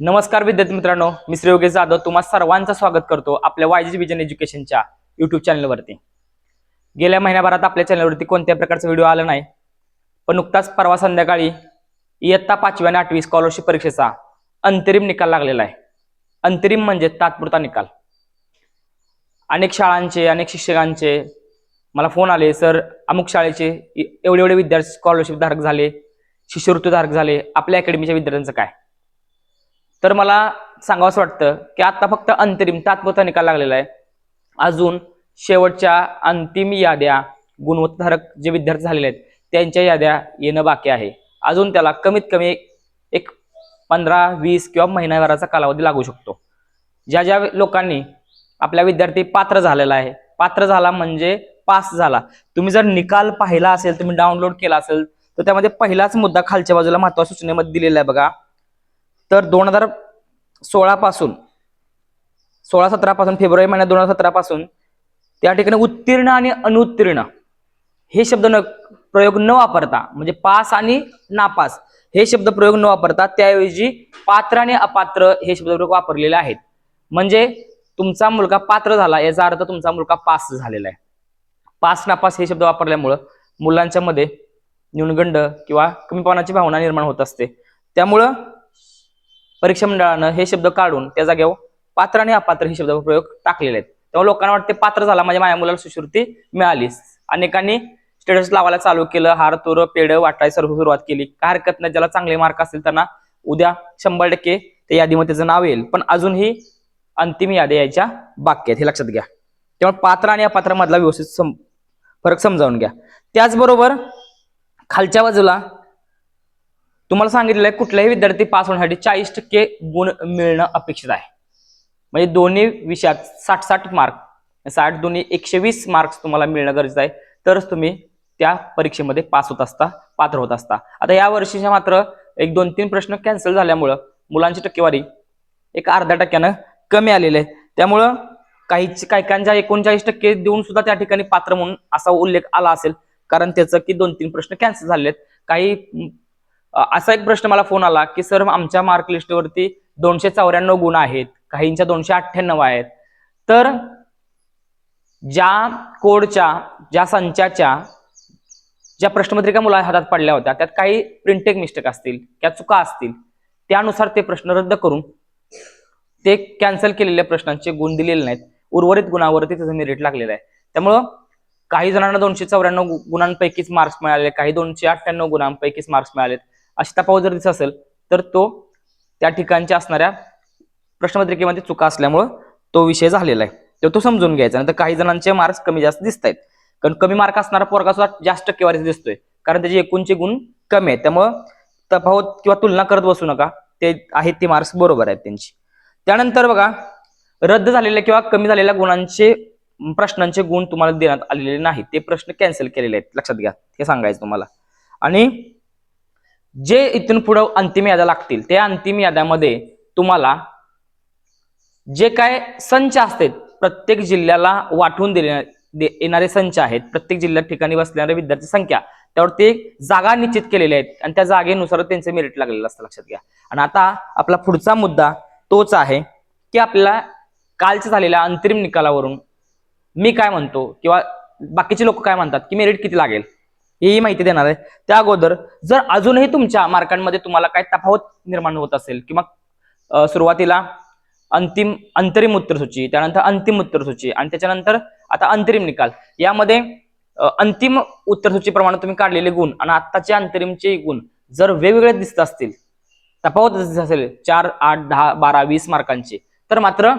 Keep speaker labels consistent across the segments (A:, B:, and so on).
A: नमस्कार विद्यार्थी मित्रांनो मी श्री योगेश जाधव. तुम्हा सर्वांचं स्वागत करतो आपल्या वायजी विजन एज्युकेशनच्या युट्यूब चॅनलवरती गेल्या महिन्याभरात आपल्या चॅनलवरती कोणत्याही प्रकारचा व्हिडिओ आला नाही? पण नुकताच परवा संध्याकाळी इयत्ता पाचवी आणि आठवी स्कॉलरशिप परीक्षेचा अंतरिम निकाल लागलेला आहे. अंतरिम म्हणजे तात्पुरता निकाल. अनेक शाळांचे अनेक शिक्षकांचे मला फोन आले सर अमुक शाळेचे एवढे एवढे विद्यार्थी स्कॉलरशिप धारक झाले शिष्यवृत्ती धारक झाले आपल्या अकॅडमीच्या विद्यार्थ्यांचं काय? तर मला सांगावंसं वाटतं की आता फक्त अंतरिम तात्पुरता निकाल लागलेला आहे. अजून शेवटच्या अंतिम याद्या गुणवत्ताधारक जे विद्यार्थी झालेले आहेत त्यांच्या याद्या येणं बाकी आहे. अजून त्याला कमीत कमी एक पंधरा वीस किंवा महिनाभराचा कालावधी लागू शकतो. ज्या ज्या लोकांनी आपला विद्यार्थी पात्र झालेला आहे पात्र झाला म्हणजे पास झाला. तुम्ही जर निकाल पाहिला असेल तुम्ही डाउनलोड केला असेल तर त्यामध्ये पहिलाच मुद्दा खालच्या बाजूला महत्त्वाच्या सूचनेमध्ये दिलेला आहे बघा. तर दोन हजार सोळापासून सोळा सतरापासून फेब्रुवारी महिन्यात दोन हजार सतरा पासून त्या ठिकाणी उत्तीर्ण आणि अनुत्तीर्ण हे शब्द न प्रयोग न वापरता म्हणजे पास आणि नापास हे शब्द प्रयोग न वापरता त्याऐवजी पात्र आणि अपात्र हे शब्द प्रयोग वापरलेले आहेत. म्हणजे तुमचा मुलगा पात्र झाला याचा अर्थ तुमचा मुलगा पास झालेला आहे. पास नापास हे शब्द वापरल्यामुळं मुलांच्या मध्ये न्यूनगंड किंवा कमीपणाची भावना निर्माण होत असते. त्यामुळं परीक्षा मंडळानं हे शब्द काढून त्या जागेवर पात्र आणि अपात्र हे शब्द प्रयोग टाकलेले आहेत. तेव्हा लोकांना वाटते पात्र झाला म्हणजे माझ्या मुलाला शिष्यवृत्ती मिळाली अनेकांनी स्टेटस लावायला चालू केलं हार तुर पेड वाटाय सर्व सुरुवात केली. काय हरकत नाही ज्याला चांगले मार्क असतील त्यांना उद्या शंभर टक्के त्या यादीमध्ये त्याचं नाव येईल. पण अजूनही अंतिम यादी यायच्या बाकी आहेत हे लक्षात घ्या. त्यामुळे पात्र आणि अपात्रामधला व्यवस्थित सम फरक समजावून घ्या. त्याचबरोबर खालच्या बाजूला तुम्हाला सांगितलेलं आहे कुठल्याही विद्यार्थी पास होण्यासाठी चाळीस टक्के गुण मिळणं अपेक्षित आहे. म्हणजे दोन्ही विषयात साठ साठ मार्क साठ दोन्ही एकशे वीस मार्क्स तुम्हाला मिळणं गरजेचं आहे. तरच तुम्ही त्या परीक्षेमध्ये पास होत असता पात्र होत असता. आता या वर्षीच्या मात्र एक दोन तीन प्रश्न कॅन्सल झाल्यामुळं मुलांची टक्केवारी एक अर्ध्या टक्क्यानं कमी आलेली आहे. त्यामुळं काही काहीकांच्या एकोणचाळीस टक्के देऊन सुद्धा त्या ठिकाणी पात्र म्हणून असा उल्लेख आला असेल. कारण त्याचं की दोन तीन प्रश्न कॅन्सल झालेत. आहेत काही असा एक प्रश्न मला फोन आला की सर आमच्या मार्क लिस्टवरती दोनशे चौऱ्याण्णव गुण आहेत काहींच्या दोनशे अठ्ठ्याण्णव आहेत. तर ज्या कोडच्या ज्या संचाच्या ज्या प्रश्नपत्रिका मुला हातात पडल्या होत्या त्यात काही प्रिंटेक मिस्टेक असतील किंवा चुका असतील त्यानुसार ते प्रश्न रद्द करून ते कॅन्सल केलेल्या प्रश्नांचे गुण दिलेले नाहीत. उर्वरित गुणावरती त्याचं मेरिट लागलेलं आहे. त्यामुळं काही जणांना दोनशे चौऱ्याण्णव गुणांपैकीच मार्क्स मिळाले काही दोनशे अठ्ठ्याण्णव गुणांपैकीच मार्क्स मिळालेत. अशी तफावत जर दिसत असेल तर तो त्या ठिकाणच्या असणाऱ्या प्रश्नपत्रिकेमध्ये चुका असल्यामुळं तो विषय झालेला आहे. तर तो समजून घ्यायचा. नाही तर काही जणांचे मार्क्स कमी जास्त दिसत आहेत कारण कमी मार्क असणारा पोरगा सुद्धा जास्त टक्केवारी दिसतोय. कारण त्याचे एकूणचे गुण कमी आहेत. त्यामुळं तफावत किंवा तुलना करत बसू नका. ते आहेत ते मार्क्स बरोबर आहेत त्यांची. त्यानंतर बघा रद्द झालेल्या किंवा कमी झालेल्या गुणांचे प्रश्नांचे गुण तुम्हाला देण्यात आलेले नाहीत. ते प्रश्न कॅन्सल केलेले आहेत. लक्षात घ्या. हे सांगायचं तुम्हाला. आणि जे इथून पुढं अंतिम याद्या लागतील त्या अंतिम याद्यामध्ये तुम्हाला जे काय संच असतात प्रत्येक जिल्ह्याला वाटून दिले दे- येणारे संच आहेत प्रत्येक जिल्ह्यात ठिकाणी बसणारे विद्यार्थी संख्या त्यावर ते जागा निश्चित केलेल्या आहेत आणि त्या जागेनुसार त्यांचे मेरिट लागलेलं असतं लक्षात घ्या. आणि आता आपला पुढचा मुद्दा तोच आहे की आपल्याला कालच्या झालेल्या अंतरिम निकालावरून मी काय म्हणतो किंवा बाकीचे लोक काय म्हणतात की मेरिट किती लागेल? हेही माहिती देणार आहे. त्या अगोदर जर अजूनही तुमच्या मार्कांमध्ये तुम्हाला काय तफावत निर्माण होत असेल किंवा सुरुवातीला अंतिम अंतरिम उत्तरसूची त्यानंतर अंतिम उत्तरसूची आणि त्याच्यानंतर आता अंतरिम निकाल यामध्ये अं, अंतिम उत्तरसूचीप्रमाणे तुम्ही काढलेले गुण आणि आत्ताचे अंतरिमचे गुण जर वेगवेगळे दिसत असतील तफावत दिसत असेल चार आठ दहा बारा वीस मार्कांचे तर मात्र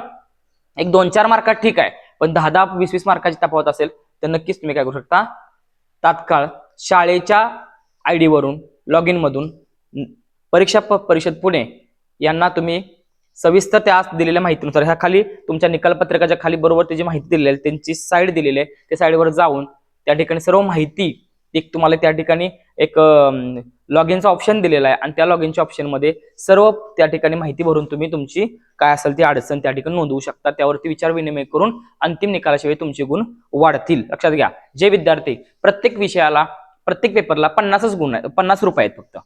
A: एक दोन चार मार्कात ठीक आहे. पण दहा दहा वीस वीस मार्काची तफावत असेल तर नक्कीच तुम्ही काय करू शकता? तात्काळ शाळेच्या आय डीवरून लॉग इनमधून परीक्षा प- परिषद पुणे यांना तुम्ही सविस्तर त्या दिलेल्या माहितीनुसार ह्या खाली तुमच्या निकालपत्रकाच्या खाली बरोबर त्याची माहिती दिलेली आहे त्यांची साईड दिलेली आहे त्या साईडवर जाऊन त्या ठिकाणी सर्व माहिती एक तुम्हाला त्या ठिकाणी एक लॉग इनचा ऑप्शन दिलेला आहे. आणि त्या लॉग इनच्या ऑप्शनमध्ये सर्व त्या ठिकाणी माहिती भरून तुम्ही तुमची काय असेल ती अडचण त्या ठिकाणी नोंदवू शकता. त्यावरती विचार विनिमय करून अंतिम निकालाशिवाय तुमचे गुण वाढतील. लक्षात घ्या. जे विद्यार्थी प्रत्येक विषयाला प्रत्येक पेपरला पन्नासच गुण आहेत पन्नास रुपये आहेत फक्त.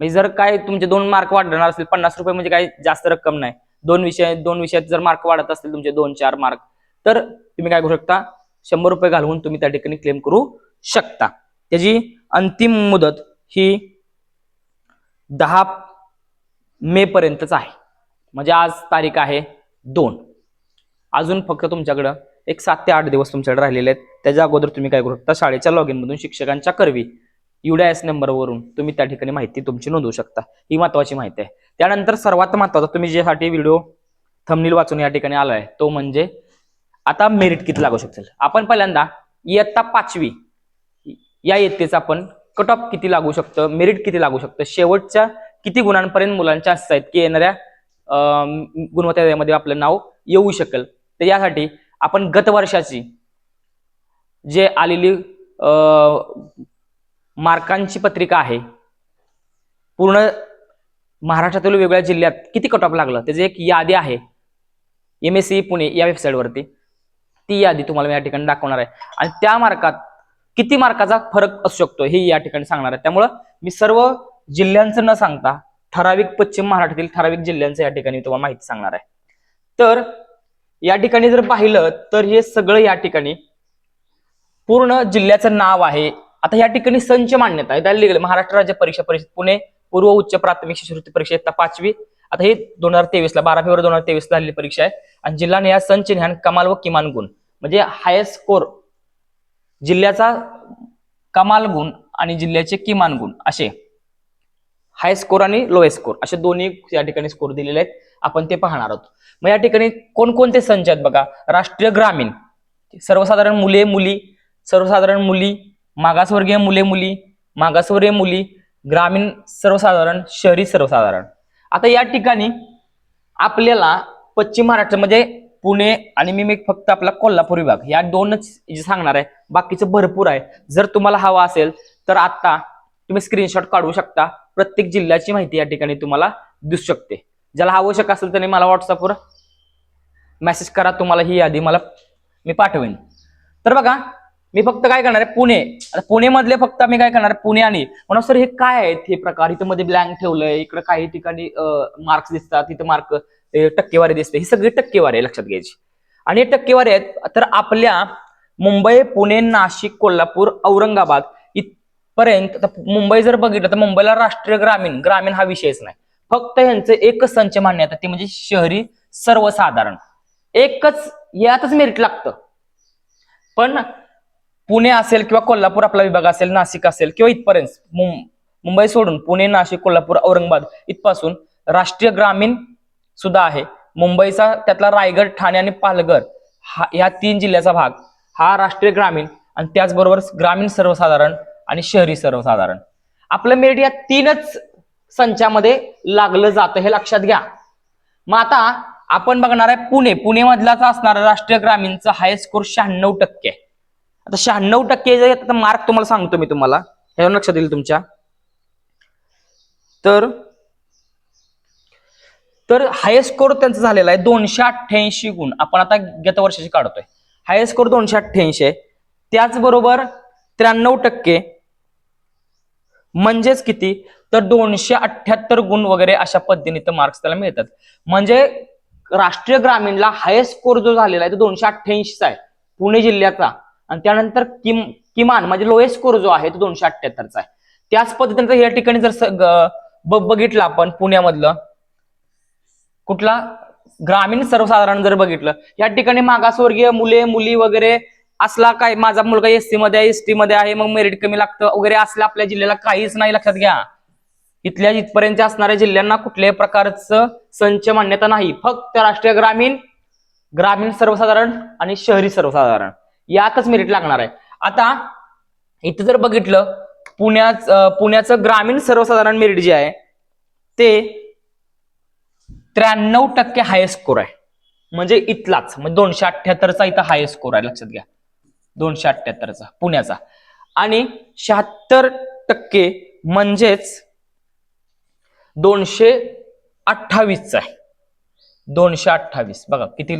A: म्हणजे जर काय तुमचे दोन मार्क वाढणार असतील पन्नास रुपये म्हणजे काय जास्त रक्कम नाही. दोन विषय दोन विषयात जर मार्क वाढत असतील तुमचे दोन चार मार्क तर तुम्ही काय करू शकता? शंभर रुपये घालवून तुम्ही त्या ठिकाणी क्लेम करू शकता. त्याची अंतिम मुदत ही दहा मे पर्यंतच आहे. म्हणजे आज तारीख आहे दोन. अजून फक्त तुमच्याकडं एक सात ते आठ दिवस तुमच्याकडे राहिलेले आहेत. त्याच्या अगोदर तुम्ही काय करू शकता? शाळेच्या लॉग मधून शिक्षकांच्या करवी एस नंबरवरून तुम्ही त्या ठिकाणी माहिती तुमची नोंदवू शकता. ही महत्वाची माहिती आहे. त्यानंतर सर्वात महत्त्वाचा तुम्ही ज्यासाठी व्हिडिओ थमनील वाचून या ठिकाणी आलाय तो म्हणजे आता मेरिट किती लागू शकतील? आपण पहिल्यांदा इयत्ता पाचवी या इयत्तेचा आपण कट ऑफ किती लागू शकतं? मेरिट किती लागू शकतं? शेवटच्या किती गुणांपर्यंत मुलांच्या असं आहेत की येणाऱ्या गुणवत्तेमध्ये आपलं नाव येऊ शकेल? तर यासाठी आपण गत वर्षाची जे आलेली मार्कांची पत्रिका आहे पूर्ण महाराष्ट्रातील वेगवेगळ्या जिल्ह्यात किती कट ऑफ लागलं? त्याची एक यादी आहे. एम एस सी पुणे या वेबसाईटवरती ती यादी तुम्हाला मी या ठिकाणी दाखवणार आहे. आणि त्या मार्कात किती मार्काचा फरक असू शकतो हे या ठिकाणी सांगणार आहे. त्यामुळं मी सर्व जिल्ह्यांचं न सांगता ठराविक पश्चिम महाराष्ट्रातील ठराविक जिल्ह्यांचं या ठिकाणी तुम्हाला माहिती सांगणार आहे. तर या ठिकाणी जर पाहिलं तर हे सगळं या ठिकाणी पूर्ण जिल्ह्याचं नाव आहे. आता या ठिकाणी संच मान्यता आहे. त्याला लिहिलं महाराष्ट्र राज्य परीक्षा परिषद पुणे पूर्व उच्च प्राथमिक शिष्यवृत्ती परीक्षा इयत्ता पाचवी. आता हे दोन हजार तेवीसला बारा फेब्रुवारी दोन हजार तेवीसला झालेली परीक्षा आहे. आणि जिल्हा निहाय संच निहान कमाल व किमान गुण. म्हणजे हायस्ट स्कोर जिल्ह्याचा कमाल गुण आणि जिल्ह्याचे किमान गुण असे. हाय स्कोर आणि लोएस्ट स्कोर असे दोन्ही या ठिकाणी स्कोर दिलेले आहेत. आपण ते पाहणार आहोत. मग या ठिकाणी कोणकोणते संच आहेत बघा. राष्ट्रीय ग्रामीण. सर्वसाधारण मुले मुली सर्वसाधारण मुली मागासवर्गीय मुले मुली मागासवर्गीय मुली ग्रामीण सर्वसाधारण शहरी सर्वसाधारण. आता या ठिकाणी आपल्याला पश्चिम महाराष्ट्र म्हणजे पुणे आणि मी मी फक्त आपला कोल्हापूर विभाग या दोनच जे सांगणार आहे बाकीचं भरपूर आहे. जर तुम्हाला हवा असेल तर आता तुम्ही स्क्रीनशॉट काढू शकता. प्रत्येक जिल्ह्याची माहिती या ठिकाणी तुम्हाला दिसू शकते. ज्याला आवश्यक असेल त्याने मला व्हॉट्सअपवर मेसेज करा तुम्हाला ही यादी मला मी पाठवेन. तर बघा मी फक्त काय करणार आहे? पुणे. आता पुणे मधले फक्त मी काय करणार आहे? पुणे आणि. म्हणून सर हे काय आहेत हे प्रकार? इथं मध्ये ब्लँक ठेवलंय. इकडे काही ठिकाणी मार्क्स दिसतात. इथं मार्क टक्केवारी दिसते. ही सगळी टक्केवारी आहे लक्षात घ्यायची. आणि हे टक्केवारी आहेत तर आपल्या मुंबई पुणे नाशिक कोल्हापूर औरंगाबाद इथपर्यंत मुंबई जर बघितलं तर मुंबईला राष्ट्रीय ग्रामीण ग्रामीण हा विषयच नाही. फक्त यांचं एकच संच मान्यता ते म्हणजे शहरी सर्वसाधारण. एकच यातच मेरिट लागतं. पण पुणे असेल किंवा कोल्हापूर आपला विभाग असेल नाशिक असेल किंवा इथपर्यंत मुंबई सोडून पुणे नाशिक कोल्हापूर औरंगाबाद इथपासून राष्ट्रीय ग्रामीण सुद्धा आहे. मुंबईचा त्यातला रायगड ठाणे आणि पालघर हा या तीन जिल्ह्याचा भाग हा राष्ट्रीय ग्रामीण आणि त्याचबरोबर ग्रामीण सर्वसाधारण आणि शहरी सर्वसाधारण. आपलं मेरिट या तीनच संचामध्ये लागलं जातं हे लक्षात घ्या. मग आता आपण बघणार आहे पुणे. पुणे मधलाच असणारा राष्ट्रीय ग्रामीणचा हायस्ट स्कोर शहाण्णव टक्के. आहे. आता शहाण्णव टक्के जे आता मार्क तुम्हाला सांगतो मी तुम्हाला. ह्यावर लक्षात येईल तुमच्या. तर तर हायस्ट स्कोर त्यांचा झालेला आहे दोनशे अठ्ठ्याऐंशी गुण. आपण आता गत वर्षाची काढतोय. हायस्ट स्कोर दोनशे अठ्ठ्याऐंशी आहे. त्याचबरोबर त्र्याण्णव टक्के म्हणजेच किती? तर दोनशे अठ्ठ्याहत्तर गुण वगैरे अशा पद्धतीने मार्क्स त्याला मिळतात. म्हणजे राष्ट्रीय ग्रामीणला हायस्ट स्कोर जो झालेला आहे तो दोनशे अठ्ठ्याऐंशीचा आहे. पुणे जिल्ह्याचा. आणि त्यानंतर किम किमान म्हणजे लोएस्ट स्कोर जो आहे तो दोनशे अठ्ठ्याहत्तरचा आहे. त्याच पद्धतीने या ठिकाणी जर बघितलं आपण पुण्यामधलं कुठला? ग्रामीण सर्वसाधारण जर बघितलं या ठिकाणी मागासवर्गीय मुले मुली वगैरे असला काय माझा मुलगा एसमध्ये आहे एसटी मध्ये आहे मग मेरिट कमी लागतं वगैरे असलं आपल्या जिल्ह्याला काहीच नाही लक्षात घ्या. इथल्या इथपर्यंत असणाऱ्या जिल्ह्यांना कुठल्याही प्रकारचं संच मान्यता नाही. फक्त राष्ट्रीय ग्रामीण ग्रामीण सर्वसाधारण आणि शहरी सर्वसाधारण. यातच मेरिट लागणार आहे. आता इथं जर बघितलं पुण्याच पुण्याचं ग्रामीण सर्वसाधारण मेरिट जे आहे ते त्र्याण्णव टक्के हायस्ट स्कोर आहे. म्हणजे इथलाच म्हणजे दोनशे अठ्ठ्याहत्तरचा इथं हायस्ट स्कोर आहे लक्षात घ्या. दोनशे अठ्ठ्याहत्तरचा पुण्याचा. आणि शहात्तर टक्के म्हणजेच दोनशे अठ्ठावीसचा आहे. दोनशे अठ्ठावीस बघा किती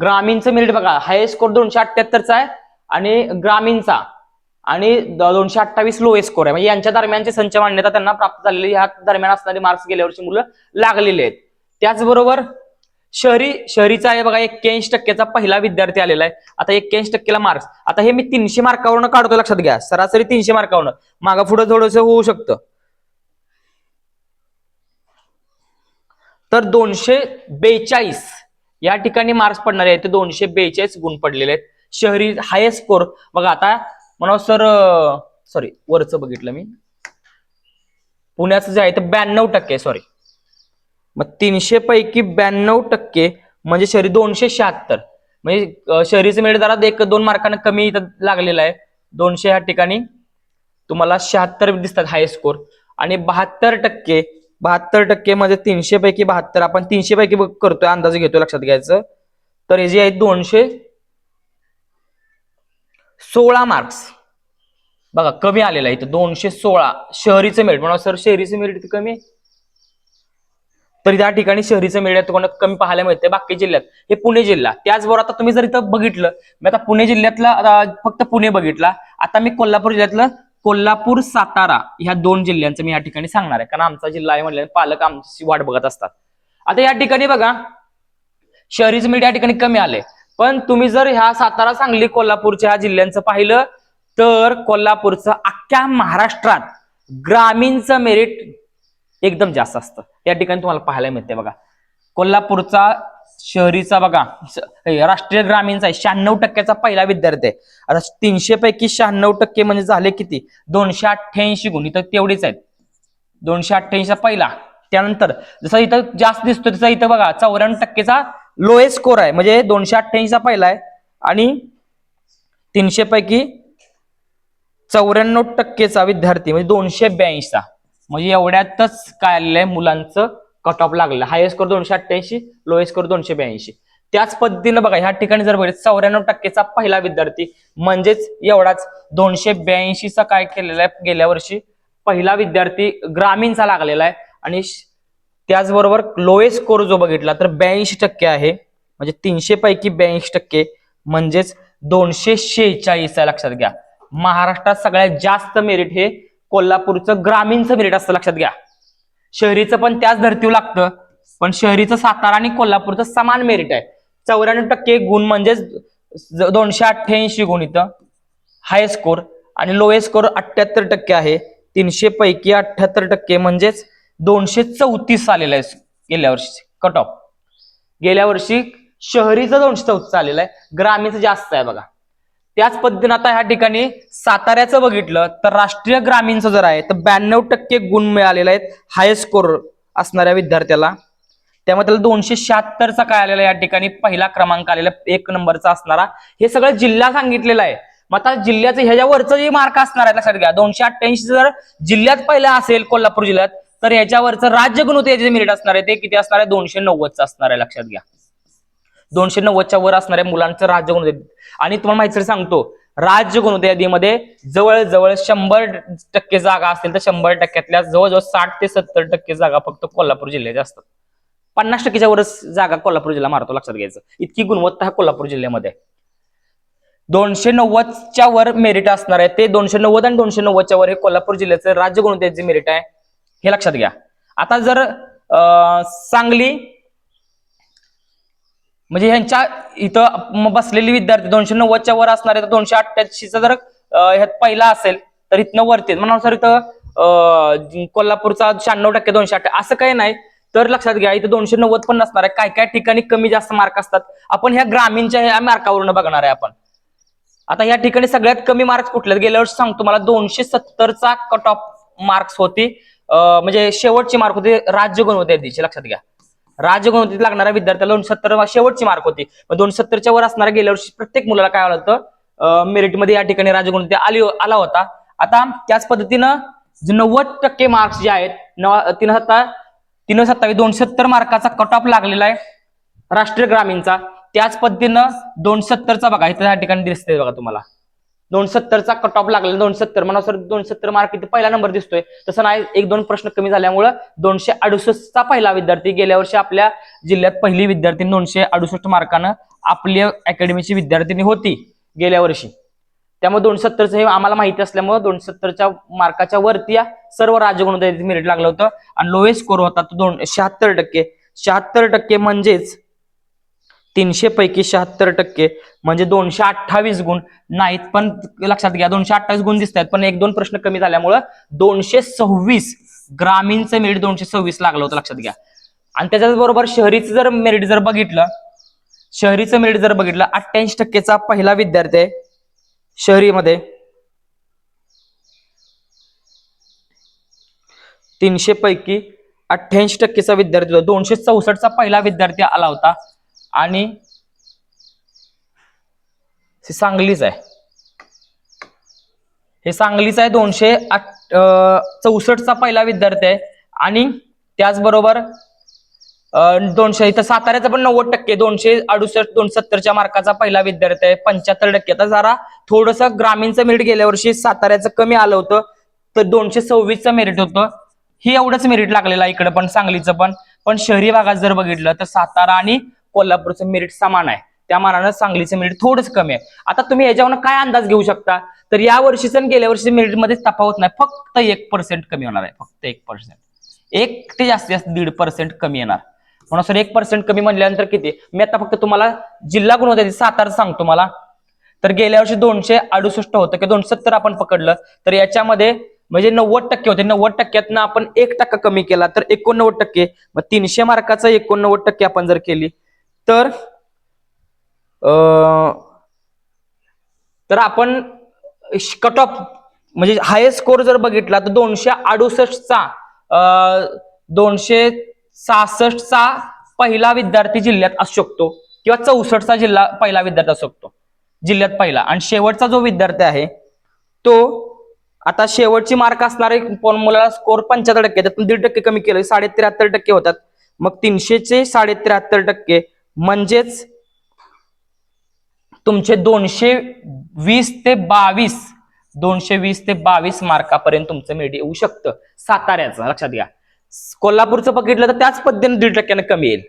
A: ग्रामीणचं मेरिट बघा. हायेस्ट स्कोर दोनशे अठ्ठ्याहत्तरचा आहे आणि ग्रामीणचा. आणि दोनशे अठ्ठावीस लोएस्ट स्कोर आहे. म्हणजे यांच्या दरम्यानची संच मान्यता त्यांना प्राप्त झालेली. ह्या दरम्यान असणारे मार्क्स गेल्या वर्षी मुलं लागलेले आहेत. त्याचबरोबर शहरी शहरीचा आहे बघा एक्क्याऐंशी टक्क्याचा पहिला विद्यार्थी आलेला आहे. आता एक्क्याऐंशी टक्केला मार्क्स आता हे मी तीनशे मार्कावरनं काढतो लक्षात घ्या. सरासरी तीनशे मार्कावरनं मागा पुढं थोडंसं होऊ शकतं. तर दोनशे बेचाळीस. या ठिकाणी मार्क्स पडणारे आहेत. ते दोनशे बेचाळीस गुण पडलेले आहेत. शहरी हायेस्ट स्कोर बघा आता म्हणा सर सॉरी वरचं बघितलं मी. पुण्याचं जे आहे ते ब्याण्णव टक्के सॉरी मग तीनशे पैकी ब्याण्णव टक्के म्हणजे शहरी दोनशे शहात्तर. म्हणजे शहरीचं मेळ जरा एक दोन मार्कानं कमी इथं आहे. दोनशे ह्या ठिकाणी तुम्हाला शहात्तर दिसतात हाय स्कोर आणि बहात्तर टक्के बहात्तर टक्के म्हणजे तीनशे पैकी बहात्तर. आपण तीनशे पैकी करतोय अंदाज घेतोय लक्षात घ्यायचं. तर हे जे आहेत दोनशे सोळा मार्क्स बघा कमी आलेलं आहे इथं. दोनशे सोळा. शहरीचं मेरिट म्हणा सर शहरीचं मेरिट इथं कमी? आहे. तर त्या ठिकाणी शहरीचं मेरिट तुम्हाला कमी पाहायला मिळते बाकी जिल्ह्यात. हे पुणे जिल्हा. त्याचबरोबर आता तुम्ही जर इथं बघितलं मी आता पुणे जिल्ह्यातला फक्त पुणे बघितला. आता मी कोल्हापूर जिल्ह्यातलं कोल्हापूर सातारा ह्या दोन जिल्ह्यांचं मी या ठिकाणी सांगणार आहे. कारण आमचा जिल्हा आहे म्हणल्याने पालक आमची वाट बघत असतात. आता या ठिकाणी बघा शहरीच मीडिया या ठिकाणी कमी आले पण तुम्ही जर ह्या सातारा सांगली कोल्हापूरच्या ह्या जिल्ह्यांचं पाहिलं तर कोल्हापूरचं अख्ख्या महाराष्ट्रात ग्रामीणचं मेरिट एकदम जास्त असतं. या ठिकाणी तुम्हाला पाहायला मिळते बघा. कोल्हापूरचा शहरीचा बघा राष्ट्रीय ग्रामीणचा आहे शहाण्णव टक्क्याचा पहिला विद्यार्थी आहे. आता तीनशे पैकी शहाण्णव टक्के म्हणजे झाले किती? दोनशे अठ्ठ्याऐंशी गुण इथं तेवढेच आहेत. दोनशे अठ्ठ्याऐंशी पहिला. त्यानंतर जसं इथं जास्त दिसतो तसं इथं बघा चौऱ्याण्णव टक्केचा लोएस्ट स्कोर आहे. म्हणजे दोनशे अठ्ठ्याऐंशीचा पहिला आहे. आणि तीनशे पैकी चौऱ्याण्णव टक्केचा विद्यार्थी म्हणजे दोनशे ब्याऐंशीचा. म्हणजे एवढ्यातच काय आलेलं आहे मुलांचं कट ऑफ लागला. हाय स्कोर दोनशे अठ्ठ्याऐंशी लो स्कोर दोनशे ब्याऐंशी. त्याच पद्धतीनं बघा ह्या ठिकाणी जर बघितलं चौऱ्याण्णव टक्केचा पहिला विद्यार्थी म्हणजेच एवढाच दोनशे ब्याऐंशीचा काय केलेला आहे गेल्या वर्षी पहिला विद्यार्थी ग्रामीणचा लागलेला आहे. आणि त्याचबरोबर लोएस्ट स्कोर जो बघितला तर ब्याऐंशी टक्के आहे. म्हणजे तीनशे पैकी ब्याऐंशी टक्के म्हणजेच दोनशे शेहेचाळीस आहे लक्षात घ्या. महाराष्ट्रात सगळ्यात जास्त मेरिट हे कोल्हापूरचं ग्रामीणचं मेरिट असतं लक्षात घ्या. शहरीचं पण त्याच धर्तीवर लागतं. पण शहरीचं सातारा आणि कोल्हापूरचं समान मेरिट आहे. चौऱ्याण्णव टक्के गुण म्हणजेच दोनशे अठ्ठ्याऐंशी गुण इथं. हाय स्कोर आणि लोएस्ट स्कोर अठ्ठ्याहत्तर टक्के आहे. तीनशे पैकी अठ्ठ्याहत्तर टक्के म्हणजेच दोनशे चौतीस आलेलं आहे गेल्या वर्षी कट ऑफ गेल्या वर्षी शहरीचं दोनशे चौतीस आलेलं आहे. ग्रामीणचं जास्त आहे बघा. त्याच पद्धतीने आता ह्या ठिकाणी साताऱ्याचं बघितलं तर राष्ट्रीय ग्रामीणचं जर आहे तर ब्याण्णव टक्के गुण मिळालेले आहेत हायस्ट स्कोर असणाऱ्या विद्यार्थ्याला. त्यामुळे त्याला दोनशे शहात्तरचा काय आलेला या ठिकाणी? पहिला क्रमांक आलेला एक नंबरचा असणारा. हे सगळं जिल्हा सांगितलेलं आहे. मग आता जिल्ह्याचं ह्याच्यावरचं जे मार्क असणार आहे लक्षात घ्या. दोनशे अठ्ठ्याऐंशी जर जिल्ह्यात पहिला असेल कोल्हापूर जिल्ह्यात तर ह्याच्यावरचं राज्य गुणवत्तेचे मेरिट असणार आहे ते किती असणार आहे? दोनशे नव्वदचं असणार आहे लक्षात घ्या. दोनशे नव्वदच्या वर असणाऱ्या मुलांचं राज्य गुणवत्ते आणि तुम्हाला माहिती सांगतो. राज्य गुणवत्ता यादीमध्ये जवळजवळ शंभर टक्के जागा असतील तर शंभर टक्क्यातल्या जवळजवळ साठ ते सत्तर टक्के जागा फक्त कोल्हापूर जिल्ह्याच्या असतात पन्नास टक्केच्या वरच जागा कोल्हापूर जिल्हा मारतो लक्षात घ्यायचं. इतकी गुणवत्ता हा कोल्हापूर जिल्ह्यामध्ये दोनशे नव्वदच्या वर मेरिट असणार आहे ते दोनशे नव्वद आणि दोनशे नव्वदच्या वर हे कोल्हापूर जिल्ह्याचं राज्य गुणवत्तेचे मेरिट आहे हे लक्षात घ्या. आता जर अं, सांगली म्हणजे ह्यांच्या इथं बसलेली विद्यार्थी दोनशे नव्वदच्या वर असणारे तर दोनशे अठ्ठ्याऐंशीचा जर ह्यात पहिला असेल तर इथनं वरती म्हणून सर इथं कोल्हापूरचा शहाण्णव टक्के दोनशे अठ्ठ्या असं काही नाही. तर लक्षात घ्या इथं दोनशे नव्वद पण नसणार आहे. काय काय ठिकाणी कमी जास्त मार्क असतात? आपण ह्या ग्रामीणच्या ह्या मार्कावरून बघणार आहे आपण. आता या ठिकाणी सगळ्यात कमी मार्क्स कुठले गेल्या वर्षी सांगतो मला दोनशे सत्तरचा कट ऑफ मार्क्स होती. म्हणजे शेवटची मार्क होती राज्य दिवशी. लक्षात घ्या. राज्य गुणवत्तेत लागणाऱ्या विद्यार्थ्याला दोन सत्तर शेवटची मार्क होती. दोन सत्तरच्या वर असणाऱ्या गेल्या वर्षी प्रत्येक मुलाला काय आलं होतं? मेरिटमध्ये या ठिकाणी राज्य आली हो, आला होता. आता त्याच पद्धतीनं जे नव्वद टक्के मार्क्स जे आहेत तीन सत्ता तीन सत्तावीस दोनशे सत्तर मार्काचा कट ऑफ लागलेला आहे राष्ट्रीय ग्रामीणचा. त्याच पद्धतीनं दोनशे सत्तरचा बघा इथं या ठिकाणी दिसते बघा तुम्हाला. दोन सत्तरचा कट ऑफ लागला दोन सत्तर म्हणा सर दोन सत्तर मार्क इथे पहिला नंबर दिसतोय. तसं नाही एक दोन प्रश्न कमी झाल्यामुळं दोनशे अडुसष्टचा पहिला विद्यार्थी गेल्या वर्षी आपल्या जिल्ह्यात पहिली विद्यार्थी दोनशे अडुसष्ट मार्कानं आपली अकॅडमीची विद्यार्थिनी होती गेल्या वर्षी. त्यामुळे दोनशे सत्तरचं हे आम्हाला माहिती असल्यामुळे दोनशे सत्तरच्या मार्काच्या वरती या सर्व राज्य मेरिट लागलं होतं. आणि लोएस्ट स्कोर होता तो दोन शहात्तर टक्के. शहात्तर टक्के म्हणजेच तीनशे पैकी शहात्तर टक्के म्हणजे दोनशे अठ्ठावीस गुण नाहीत. पण लक्षात घ्या दोनशे अठ्ठावीस गुण दिसत आहेत पण एक दोन प्रश्न कमी झाल्यामुळं दोनशे सव्वीस ग्रामीणचं मेरिट दोनशे सव्वीस लागलं होतं लक्षात घ्या. आणि त्याच्याच बरोबर शहरीचं जर मेरिट जर बघितलं शहरीचं मेरिट जर बघितलं अठ्ठ्याऐंशी टक्केचा पहिला विद्यार्थी आहे शहरीमध्ये. तीनशे पैकी अठ्ठ्याऐंशी टक्केचा विद्यार्थी होता. दोनशे चौसष्टचा पहिला विद्यार्थी आला होता. आणि सांगलीच आहे. हे सांगलीच आहे दोनशे चौसष्टचा पहिला विद्यार्थी आहे. आणि त्याचबरोबर दोनशे इथं साताऱ्याचा पण नव्वद टक्के दोनशे अडुसष्ट दोनशे सत्तरच्या मार्काचा पहिला विद्यार्थी आहे. पंच्याहत्तर टक्के. आता जरा थोडस ग्रामीणचं मेरिट गेल्या वर्षी साताऱ्याचं कमी आलं होतं तर दोनशे सव्वीसचं मेरिट होतं. हे एवढंच मेरिट लागलेलं आहे इकडं पण सांगलीचं पण. पण शहरी भागात जर बघितलं तर सातारा आणि कोल्हापूरचं मेरिट समान आहे. त्या मानानं सांगलीचं मेरिट थोडंच कमी आहे. आता तुम्ही याच्यावर काय अंदाज घेऊ शकता? तर या वर्षीचं आणि गेल्या वर्षीच्या मेरिटमध्ये तफावत नाही. फक्त एक पर्सेंट कमी होणार आहे. फक्त एक पर्सेंट एक ते जास्तीत जास्त दीड पर्सेंट कमी येणार. म्हणून सर एक पर्सेंट कमी म्हणल्यानंतर किती? मी आता फक्त तुम्हाला जिल्हा गुणवत्ता सातारा सांगतो मला तर गेल्या वर्षी दोनशे अडुसष्ट होतं किंवा दोनशे सत्तर आपण पकडलं. तर याच्यामध्ये म्हणजे नव्वद टक्के होते. नव्वद टक्क्यातनं आपण एक टक्का कमी केला तर एकोणनव्वद टक्के. मग तीनशे मार्काचा एकोणनव्वद टक्के आपण जर केली तर तर आपण कट ऑफ म्हणजे हायेस्ट स्कोर जर बघितला तर दोनशे अडुसष्टचा दोनशे सहासष्टचा पहिला विद्यार्थी जिल्ह्यात असू शकतो किंवा चौसष्टचा जिल्हा पहिला विद्यार्थी असू शकतो. जिल्ह्यात पहिला. आणि शेवटचा जो विद्यार्थी आहे तो आता शेवटची मार्क असणारे पण मुलाला स्कोर पंच्याहत्तर टक्के त्यातून दीड टक्के कमी केलं साडे त्र्याहत्तर टक्के होतात. मग तीनशेचे साडे त्र्याहत्तर टक्के म्हणजेच तुमचे दोनशे वीस ते बावीस दोनशे वीस ते बावीस मार्कापर्यंत तुमचं मेड येऊ शकतं. साताऱ्याचं लक्षात घ्या. कोल्हापूरचं बघितलं तर त्याच पद्धतीने दीड टक्क्यानं कमी येईल.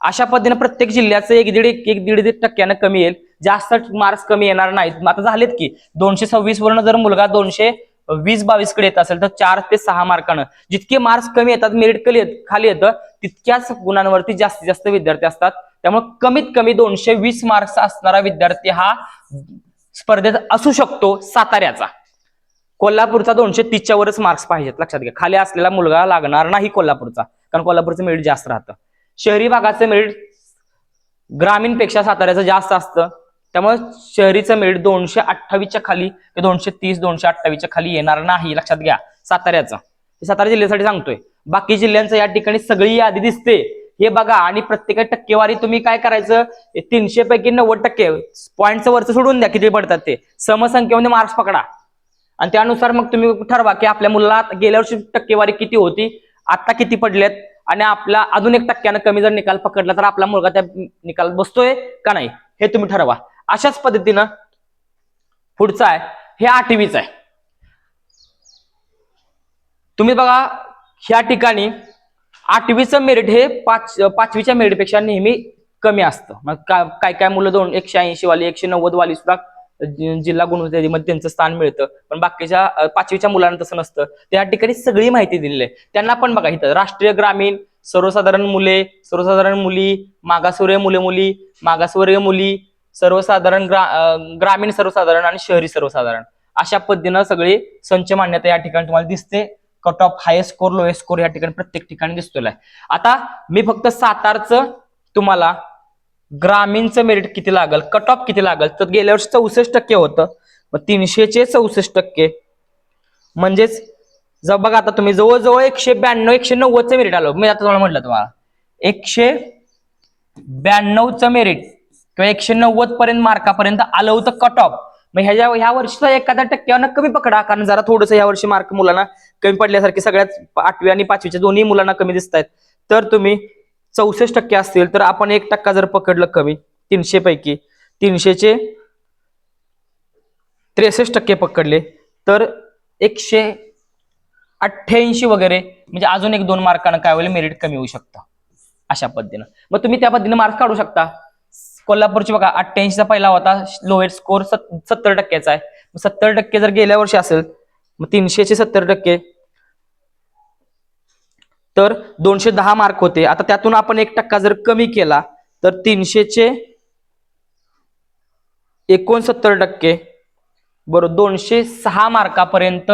A: अशा पद्धतीने प्रत्येक जिल्ह्याचं एक दीड एक एक दीड दीड टक्क्यानं कमी येईल. जास्त मार्क्स कमी येणार नाहीत. आता झालेत की दोनशे सव्वीस वरून जर मुलगा दोनशे वीस बावीसकडे येत असेल तर चार ते सहा मार्कानं. जितके मार्क्स कमी येतात मेरिट येत- खाली येतं तितक्याच गुणांवरती जास्तीत जास्त विद्यार्थी असतात. त्यामुळे कमीत कमी दोनशे वीस मार्क्स असणारा विद्यार्थी हा स्पर्धेत असू शकतो साताऱ्याचा. कोल्हापूरचा दोनशे तीसच्या वरच मार्क्स पाहिजेत लक्षात घ्या. खाली असलेला मुलगा लागणार नाही कोल्हापूरचा कारण कोल्हापूरचं मेरिट जास्त राहतं. शहरी भागाचं मेरिट ग्रामीणपेक्षा साताऱ्याचं जास्त असतं. त्यामुळे शहरीचं मेरिट दोनशे अठ्ठावीसच्या खाली ते दोनशे तीस दोनशे अठ्ठावीसच्या खाली येणार नाही लक्षात घ्या. साताऱ्याचं. सातारा जिल्ह्यासाठी सांगतोय. बाकी जिल्ह्यांचं या ठिकाणी सगळी यादी दिसते. हे बघा आणि प्रत्येक टक्केवारी तुम्ही काय करायचं? तीनशे पैकी नव्वद टक्के पॉईंटचं वरचं सोडून द्या किती पडतात ते. समसंख्येमध्ये मार्क्स पकडा. आणि त्यानुसार मग तुम्ही ठरवा की आपल्या मुलाला गेल्या वर्षी टक्केवारी किती होती? आता किती पडल्यात आणि आपला अजून एक टक्क्यानं कमी जर निकाल पकडला तर आपला मुलगा त्या निकालात बसतोय का नाही? हे तुम्ही ठरवा. अशाच पद्धतीनं पुढचं आहे. हे आठवीच आहे. तुम्ही बघा ह्या ठिकाणी आठवीचं मेरिट हे पाच पाचवीच्या मेरिटपेक्षा नेहमी कमी असतं. मग का- काय काय मुलं दोन एकशे ऐंशी वाली एकशे नव्वद वाली सुद्धा जिल्हा गुणवत्तेमध्ये त्यांचं स्थान मिळतं. पण बाकीच्या पाचवीच्या मुलांना तसं नसतं. त्या ठिकाणी सगळी माहिती दिलेली आहे. त्यांना पण बघा इथं राष्ट्रीय ग्रामीण सर्वसाधारण मुले सर्वसाधारण मुली मागासवर्गीय मुले मुली मागासवर्गीय मुली सर्वसाधारण ग्रा ग्रामीण सर्वसाधारण आणि शहरी सर्वसाधारण. अशा पद्धतीनं सगळी संच मान्यता या ठिकाणी तुम्हाला दिसते. Cut off highest score lowest score या ठिकाणी प्रत्येक ठिकाणी दिसतोय आता मी फक्त सातारचं तुम्हाला ग्रामीणचं मेरिट किती लागल कट ऑफ किती लागल तर गेल्या वर्षी चौसष्ट टक्के होतं. मग तीनशेचे चौसष्ट टक्के. म्हणजेच जर बघा आता तुम्ही जवळजवळ एकशे ब्याण्णव एकशे नव्वदचं मेरिट आलं. मी आता तुम्हाला म्हटलं तुम्हाला. एकशे ब्याण्णवचं मेरिट किंवा एकशे नव्वद पर्यंत मार्कापर्यंत आलं होतं कट ऑफ मग ह्याच्या ह्या वर्षीचा एखाद्या टक्क्यानं कमी पकडा कारण जरा थोडंसं या वर्षी मार्क मुलांना कमी पडल्यासारखे सगळ्यात आठवी आणि पाचवीच्या दोन्ही मुलांना कमी दिसत आहेत तर तुम्ही चौसष्ट टक्के असतील तर आपण एक टक्का जर पकडलं कमी तीनशे पैकी तीनशेचे त्रेसष्ट टक्के पकडले तर एकशे अठ्ठ्याऐंशी वगैरे म्हणजे अजून एक दोन मार्कानं काय होईल मेरिट कमी होऊ शकतं. अशा पद्धतीनं. मग तुम्ही त्या पद्धतीने मार्क काढू शकता. कोल्हापूरची बघा अठ्ठ्याऐंशीचा पहिला होता लोएस्ट स्कोर सत्तर टक्क्याचा आहे. सत्तर टक्के जर गेल्या वर्षी असेल मग तीनशेचे सत्तर टक्के. तर दोनशे दहा मार्क होते. आता त्यातून आपण एक टक्का जर कमी केला तर तीनशेचे एकोणसत्तर टक्के. बरोबर दोनशे सहा मार्कापर्यंत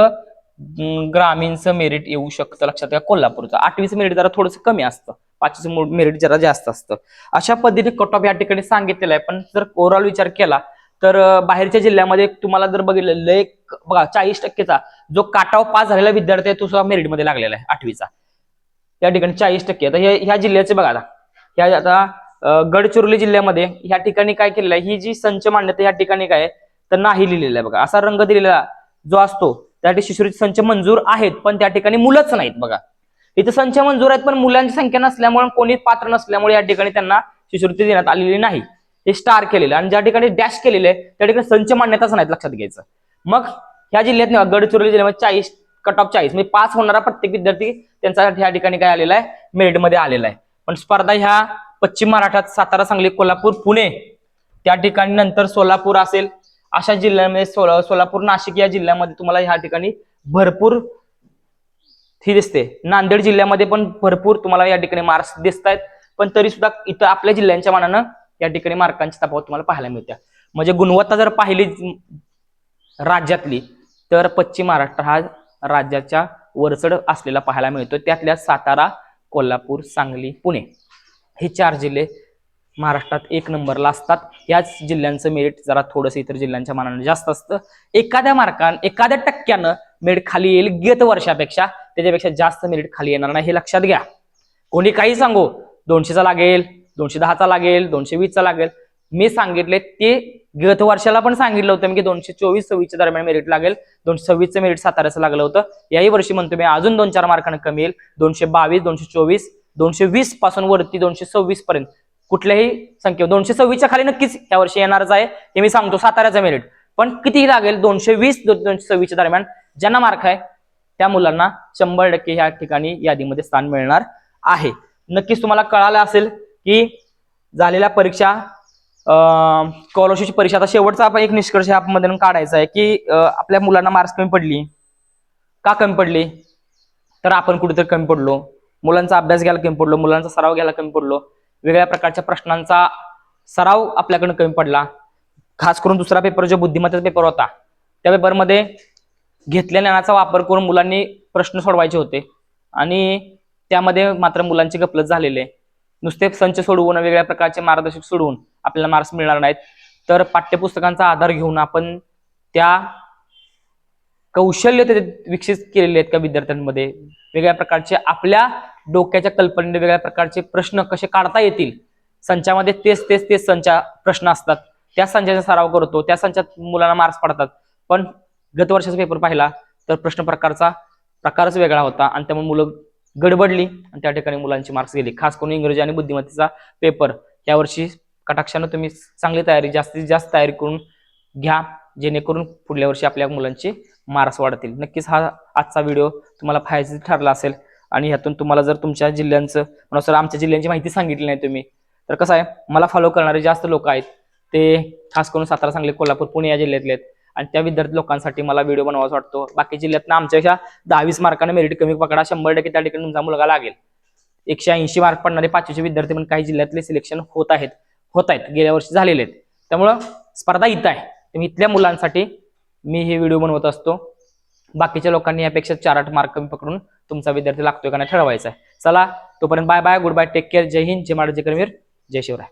A: ग्रामीणचं मेरिट येऊ शकतं लक्षात घ्या कोल्हापूरचं. आठवीचं मेरिट जरा थोडंसं कमी असतं. पाचवीचं मेरिट जरा जास्त असतं. अशा पद्धतीने कट ऑफ या ठिकाणी सांगितलेला आहे. पण जर ओव्हरऑल विचार केला तर बाहेरच्या जिल्ह्यामध्ये तुम्हाला जर बघितलं एक बघा चाळीस टक्केचा जो काटाव पास झालेला विद्यार्थी आहे तो सुद्धा मेरिटमध्ये लागलेला आहे आठवीचा. या ठिकाणी चाळीस टक्के. आता ह्या जिल्ह्याचे बघा आता. ह्या आता गडचिरोली जिल्ह्यामध्ये ह्या ठिकाणी काय केलेलं आहे ही जी संच मान्यता या ठिकाणी काय तर नाही लिहिलेलं आहे बघा. असा रंग दिलेला जो असतो त्यासाठी शिष्यवृत्ती संच मंजूर आहेत पण त्या ठिकाणी मुलंच नाहीत बघा. इथं संच मंजूर आहेत पण मुलांची संख्या नसल्यामुळे कोणी पात्र नसल्यामुळे या ठिकाणी त्यांना शिष्यवृत्ती देण्यात आलेली नाही. हे स्टार केलेलं आणि ज्या ठिकाणी डॅश केलेले आहे त्या ठिकाणी संच मान्यताच नाहीत लक्षात घ्यायचं. मग ह्या जिल्ह्यात गडचिरोली जिल्ह्यामध्ये म्हणजे चाळीस कट ऑफ चाळीस. म्हणजे पास होणारा प्रत्येक विद्यार्थी त्यांचा ह्या ठिकाणी काय आलेला आहे मेरिटमध्ये आलेला आहे. पण स्पर्धा ह्या पश्चिम महाराष्ट्रात सातारा सांगली कोल्हापूर पुणे त्या ठिकाणी नंतर सोलापूर असेल अशा जिल्ह्यामध्ये सोला सोलापूर नाशिक या जिल्ह्यामध्ये तुम्हाला ह्या ठिकाणी भरपूर ही दिसते. नांदेड जिल्ह्यामध्ये पण भरपूर तुम्हाला या ठिकाणी मार्क्स दिसत आहेत. पण तरी सुद्धा इथं आपल्या जिल्ह्यांच्या मानानं या ठिकाणी मार्कांची तफावत तुम्हाला पाहायला मिळते. म्हणजे गुणवत्ता जर पाहिली राज्यातली तर पश्चिम महाराष्ट्र हा राज्याच्या वरचढ असलेला पाहायला मिळतो त्यातल्या सातारा कोल्हापूर सांगली पुणे हे चार जिल्हे महाराष्ट्रात एक नंबरला असतात. याच जिल्ह्यांचं मेरिट जरा थोडंसं इतर जिल्ह्यांच्या मानाने जास्त असतं. एखाद्या मार्कान एखाद्या टक्क्यानं मेरिट खाली येईल गेत वर्षापेक्षा त्याच्यापेक्षा जास्त मेरिट खाली येणार नाही हे लक्षात घ्या. कोणी काही सांगू दोनशेचा लागेल दोनशे दहाचा लागेल दोनशे वीसचा लागेल. मी सांगितले ते गत वर्षाला पण सांगितलं होतं मी की दोनशे चोवीस सव्वीसच्या दरम्यान मेरिट लागेल दोनशे सव्वीसचं मेरिट साताऱ्याचं लागलं होतं. याही वर्षी म्हणतो मी अजून दोन चार मार्कांना कमी येईल. दोनशे बावीस दोनशे चोवीस दोनशे वीसपासून वरती दोनशे सव्वीस पर्यंत. कुठल्याही संख्या दोनशे सव्वीसच्या खाली नक्कीच या वर्षी येणारच आहे हे मी सांगतो साताऱ्याचं मेरिट पण किती लागेल दोनशे वीस दोनशे सव्वीसच्या दरम्यान ज्यांना मार्क आहे त्या मुलांना शंभर टक्के ह्या ठिकाणी यादीमध्ये स्थान मिळणार आहे. नक्कीच तुम्हाला कळालं असेल की झालेल्या परीक्षा स्कॉलरशिपची परीक्षा आता शेवटचा आपण एक निष्कर्ष ह्यामधून काढायचा आहे की आपल्या मुलांना मार्क्स कमी पडली. का कमी पडली? तर आपण कुठेतरी कमी पडलो. मुलांचा अभ्यास घ्यायला कमी पडलो मुलांचा सराव घ्यायला कमी पडलो. वेगळ्या प्रकारच्या प्रश्नांचा सराव आपल्याकडनं कमी पडला. खास करून दुसरा पेपर जो बुद्धिमत्तेचा पेपर होता त्या पेपरमध्ये घेतलेल्या ज्ञानाचा वापर करून मुलांनी प्रश्न सोडवायचे होते. आणि त्यामध्ये मात्र मुलांची गपलत झालेले नुसते संच सोडवून वेगळ्या प्रकारचे मार्गदर्शक सोडवून आपल्याला मार्क्स मिळणार नाहीत. तर पाठ्यपुस्तकांचा आधार घेऊन आपण त्या कौशल्य ते विकसित केलेले आहेत का विद्यार्थ्यांमध्ये? वेगळ्या प्रकारचे आपल्या डोक्याच्या कल्पनेने वेगळ्या प्रकारचे प्रश्न कसे काढता येतील? संचामध्ये तेच तेच तेच संचा प्रश्न असतात. त्या संचाचा सराव करतो त्या संचात मुलांना मार्क्स पडतात. पण गत वर्षाचा पेपर पाहिला तर प्रश्न प्रकारचा प्रकारच वेगळा होता. आणि त्यामुळे मुलं गडबडली आणि त्या ठिकाणी मुलांची मार्क्स गेली. खास करून इंग्रजी आणि बुद्धिमत्तेचा पेपर यावर्षी कटाक्षानं तुम्ही चांगली तयारी जास्तीत जास्त तयारी करून घ्या जेणेकरून पुढल्या वर्षी आपल्या मुलांचे मार्क्स वाढतील. नक्कीच हा आजचा व्हिडिओ तुम्हाला फायदेशीर ठरला असेल. आणि ह्यातून तुम्हाला जर तुमच्या जिल्ह्यांचं सर आमच्या जिल्ह्यांची माहिती सांगितली नाही तुम्ही तर कसं आहे मला फॉलो करणारे जास्त लोक आहेत ते खास करून सातारा सांगली कोल्हापूर पुणे या जिल्ह्यातले आहेत. आणि त्या विद्यार्थी लोकांसाठी मला व्हिडिओ बनवायचा वाटतो. बाकी जिल्ह्यातनं आमच्यापेक्षा दहावीस मार्काने मेरिट कमी पकडा शंभर टक्के त्या ठिकाणी तुमचा मुलगा लागेल. एकशे ऐंशी मार्क पडणारे पाचवीचे विद्यार्थी पण काही जिल्ह्यातले सिलेक्शन होत आहेत. होत आहेत. गेल्या वर्षी झालेले आहेत. त्यामुळं स्पर्धा इथं आहे. तुम्ही इथल्या मुलांसाठी मी हे व्हिडिओ बनवत असतो. बाकीच्या लोकांनी यापेक्षा चार आठ मार्क कमी पकडून तुमचा विद्यार्थी लागतोय का नाही ठरवायचा आहे. चला तोपर्यंत bye bye goodbye take care जय हिंद जय महाराज जय करवीर जय शिवराय.